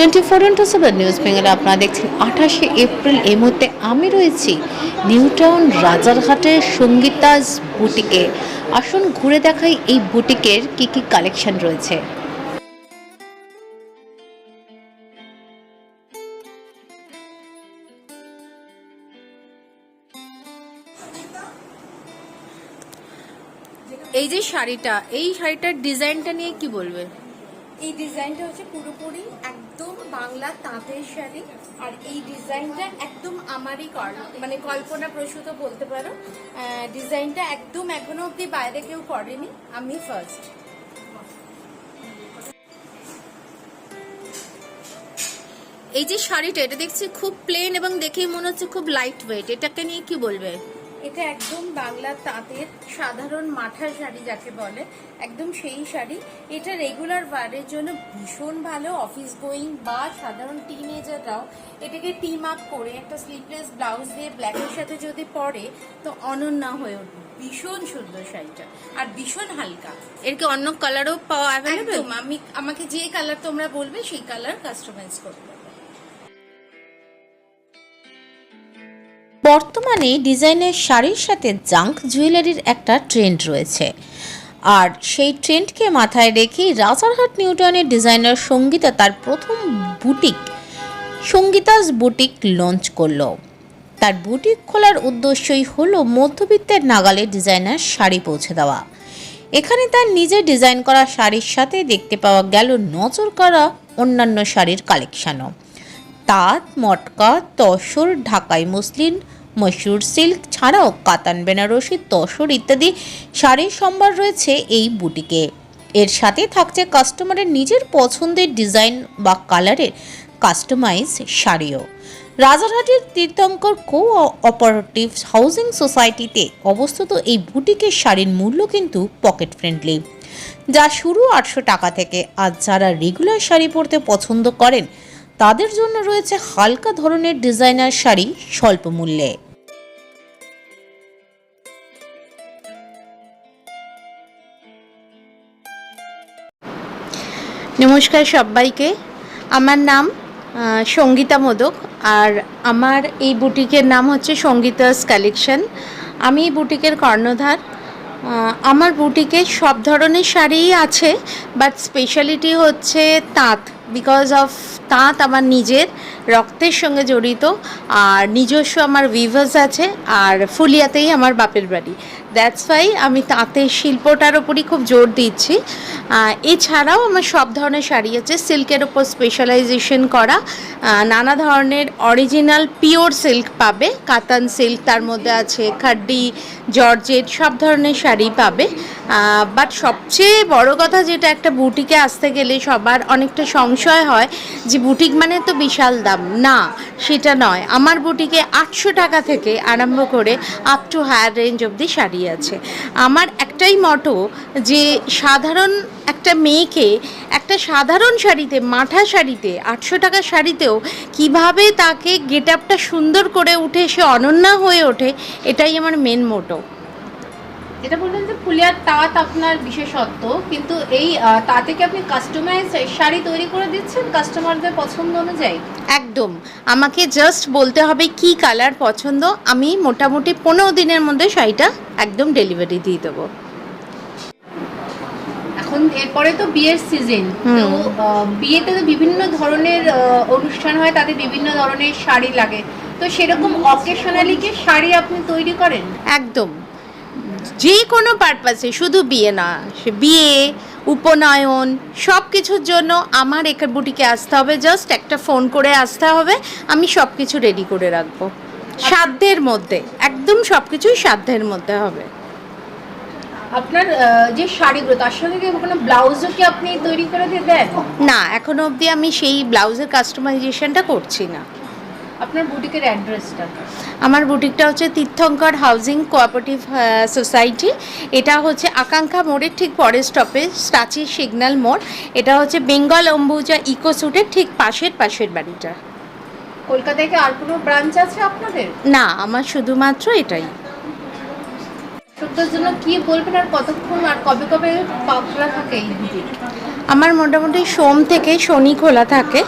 Twenty four into seven news বেঙ্গলে আপনারা দেখছেন আঠাশে এপ্রিল এই মুহূর্তে আমি রয়েছি নিউ টাউন রাজারহাটের সঙ্গীতাজ বুটিকে। আসুন ঘুরে দেখাই এই বুটিকের কি কি কালেকশন রয়েছে। এই যে শাড়িটা এই শাড়িটার ডিজাইনটা নিয়ে কি বলবে? এই ডিজাইনটা হচ্ছে পুরোপুরি একদম বাংলা তাঁতের শাড়ি আর এই ডিজাইনটা একদম আমারই মানে কল্পনা প্রসূত বলতে পারো। ডিজাইনটা একদম এখনও অব্দি বাইরে কেউ করেনি। আমি ফার্স্ট এই যে শাড়িটা, এটা দেখছি খুব প্লেন এবং দেখেই মনে হচ্ছে খুব লাইট ওয়েট এটাকে নিয়ে কি বলবে? এটা একদম বাংলা তাঁতের সাধারণ মাঠা শাড়ি যাকে বলে একদম সেই শাড়ি। এটা রেগুলার ওয়ারের জন্য ভীষণ ভালো অফিস গোয়িং বা সাধারণ টিনেজাররাও এটাকে টিম আপ করে একটা স্লিভলেস ব্লাউজ দিয়ে ব্ল্যাকের সাথে যদি পরে তো অনন্যা হয়ে উঠবে। ভীষণ সুন্দর শাড়িটা। আর ভীষণ হালকা। এর কি অন্য কালারও পাওয়া অ্যাভেলেবেল আমি আমাকে যে কালার তোমরা বলবে সেই কালার কাস্টমাইজ করবে। বর্তমানে ডিজাইনের শাড়ির সাথে জাঙ্ক জুয়েলারির একটা ট্রেন্ড রয়েছে। আর সেই ট্রেন্ডকে মাথায় রেখেই রাজারহাট নিউটনের ডিজাইনার সঙ্গীতা তার প্রথম বুটিক, সঙ্গীতাস বুটিক লঞ্চ করল। তার বুটিক খোলার উদ্দেশ্যই হলো মধ্যবিত্তের নাগালে ডিজাইনার শাড়ি পৌঁছে দেওয়া। এখানে তার নিজে ডিজাইন করা শাড়ির সাথে দেখতে পাওয়া গেল নজর করা অন্যান্য শাড়ির কালেকশনও। তাঁত, মটকা, তসর, ঢাকাই মুসলিন, মসুর সিল্ক ছাড়াও কাতান, বেনারসি, তসর ইত্যাদি শাড়ির সম্ভার রয়েছে এই বুটিকে। এর সাথে থাকছে কাস্টমারের নিজের পছন্দের ডিজাইন বা কালারের কাস্টমাইজ শাড়িও। রাজারহাটের তীর্থঙ্কর কো অপারেটিভ হাউজিং সোসাইটিতে অবস্থিত এই বুটিকের শাড়ির মূল্য কিন্তু পকেট ফ্রেন্ডলি। যা শুরু আটশো টাকা থেকে। আর যারা রেগুলার শাড়ি পরতে পছন্দ করেন তাদের জন্য রয়েছে হালকা ধরনের ডিজাইনার শাড়ি স্বল্প মূল্যে। নমস্কার সবাইকে। আমার নাম সঙ্গীতা মোদক আর আমার এই বুটিকের নাম হচ্ছে সঙ্গীতাস কালেকশন। আমি এই বুটিকের কর্ণধার আমার বুটিকে সব ধরনের শাড়িই আছে বাট স্পেশালিটি হচ্ছে তাঁত বিকজ অফ তাঁত আমার নিজের রক্তের সঙ্গে জড়িত, আর নিজস্ব আমার ভিভার্স আছে, আর ফুলিয়াতেই আমার বাপের বাড়ি। দ্যাটস ওয়াই আমি তাঁতের শিল্পটার ওপরই খুব জোর দিচ্ছি। এছাড়াও আমার সব ধরনের শাড়ি আছে সিল্কের ওপর স্পেশালাইজেশন করা নানা ধরনের অরিজিনাল পিওর সিল্ক পাবে কাতান সিল্ক তার মধ্যে আছে খাড্ডি জর্জেট, সব ধরনের শাড়ি পাবে। বাট সবচেয়ে বড় কথা যেটা একটা বুটিকে আসতে গেলে সবার অনেকটা সংশয় হয় যে বুটিক মানে তো বিশাল দাম। না, সেটা নয়। আমার বুটিকে আটশো টাকা থেকে আরম্ভ করে আপ টু হায়ার রেঞ্জ অবধি শাড়ি আছে। আমার একটাই মটো যে সাধারণ একটা মেয়েকে একটা সাধারণ শাড়িতে মাঠা শাড়িতে আটশো টাকার শাড়িতেও কীভাবে তাকে গেট আপটা সুন্দর করে উঠে সে অনন্যা হয়ে ওঠে এটাই আমার মেন মোটো যেটা বললেন যে ফুলিয়ার তাঁত আপনার বিশেষত্ব কিন্তু এই তাঁতে কি আপনি কাস্টমাইজ শাড়ি তৈরি করে দিচ্ছেন কাস্টমারদের পছন্দ অনুযায়ী? একদম। আমাকে জাস্ট বলতে হবে কি কালার পছন্দ আমি মোটামুটি পনেরো দিনের মধ্যে শাড়িটা একদম ডেলিভারি দিয়ে দেবো। এখন এরপরে তো বিয়ের সিজন। তো বিয়েতে তো বিভিন্ন ধরনের অনুষ্ঠান হয় তাতে বিভিন্ন ধরনের শাড়ি লাগে। তো সেরকম অকেশনালি কি শাড়ি আপনি তৈরি করেন? একদম। যে কোনো পারপাসে শুধু বিয়ে না সে বিয়ে উপনয়ন সব কিছুর জন্য আমার এখানে বুটিকে আসতে হবে জাস্ট একটা ফোন করে আসতে হবে আমি সব কিছু রেডি করে রাখব। সাধ্যের মধ্যে একদম সব কিছুই সাধ্যের মধ্যে হবে। আপনার যে শাড়িগুলো তার সঙ্গে কি কোনো ব্লাউজও কি আপনি তৈরি করে দিয়ে দেন? না এখনও অবধি আমি সেই ব্লাউজের কাস্টমাইজেশনটা করছি না। আপনার বুটিকের অ্যাড্রেসটা আমার বুটিকটা হচ্ছে তীর্থঙ্কর হাউজিং কোঅপারেটিভ সোসাইটি। এটা হচ্ছে আকাঙ্ক্ষা মোড়ের ঠিক পরের স্টপেজ স্টাচি সিগন্যাল মোড়। এটা হচ্ছে বেঙ্গল অম্বুজা ইকো স্যুটের ঠিক পাশের পাশের বাড়িটা। কলকাতায় কি আর কোনো ব্রাঞ্চ আছে আপনাদের? না আমার শুধুমাত্র এটাই। দর্শকদের জন্য কি বলবেন আর কতক্ষণ আর কবে কবে খোলা থাকে এই আমার মোটামুটি সোম থেকে শনি খোলা থাকে।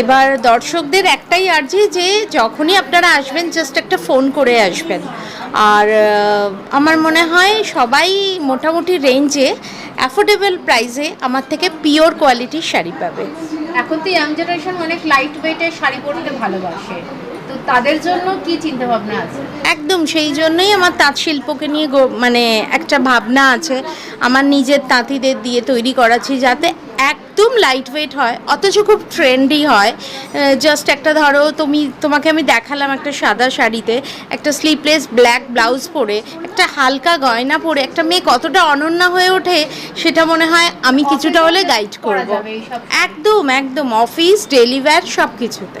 এবার দর্শকদের একটাই আর্জি যে যখনই আপনারা আসবেন জাস্ট একটা ফোন করে আসবেন। আর আমার মনে হয় সবাই মোটামুটি রেঞ্জে অ্যাফোর্ডেবল প্রাইসে আমার থেকে পিওর কোয়ালিটির শাড়ি পাবে। এখন তো ইয়াং জেনারেশন অনেক লাইট ওয়েটের শাড়ি পরতে ভালোবাসে। তো তাদের জন্য কি চিন্তা ভাবনা আছে? একদম সেই জন্যই আমার তাঁত শিল্পকে নিয়ে গো- মানে একটা ভাবনা আছে। আমার নিজের তাঁতিদের দিয়ে তৈরি করাচ্ছি যাতে একদম লাইট ওয়েট হয় অথচ খুব ট্রেন্ডি হয়। জাস্ট একটা ধরো তুমি তোমাকে আমি দেখালাম একটা সাদা শাড়িতে একটা স্লিপলেস ব্ল্যাক ব্লাউজ পরে একটা হালকা গয়না পরে একটা মেয়ে কতটা অনন্যা হয়ে ওঠে সেটা মনে হয় আমি কিছুটা হলে গাইড করা করব যাবে একদম একদম অফিস ডেলিভার সব কিছুতে